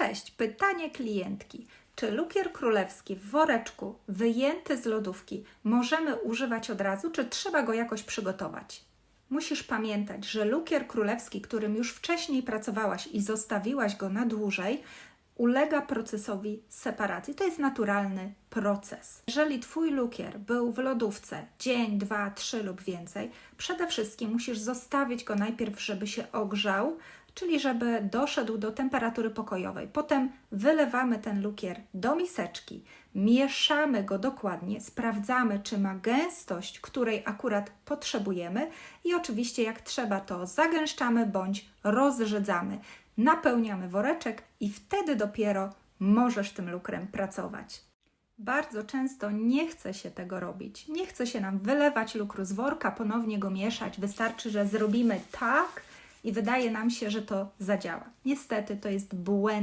Cześć, pytanie klientki. Czy lukier królewski w woreczku wyjęty z lodówki możemy używać od razu, czy trzeba go jakoś przygotować? Musisz pamiętać, że lukier królewski, którym już wcześniej pracowałaś i zostawiłaś go na dłużej, ulega procesowi separacji. To jest naturalny proces. Jeżeli Twój lukier był w lodówce dzień, dwa, trzy lub więcej, przede wszystkim musisz zostawić go najpierw, żeby się ogrzał, czyli żeby doszedł do temperatury pokojowej. Potem wylewamy ten lukier do miseczki, mieszamy go dokładnie, sprawdzamy, czy ma gęstość, której akurat potrzebujemy i oczywiście jak trzeba to zagęszczamy bądź rozrzedzamy. Napełniamy woreczek i wtedy dopiero możesz tym lukrem pracować. Bardzo często nie chce się tego robić. Nie chce się nam wylewać lukru z worka, ponownie go mieszać. Wystarczy, że zrobimy tak i wydaje nam się, że to zadziała. Niestety to jest błędne.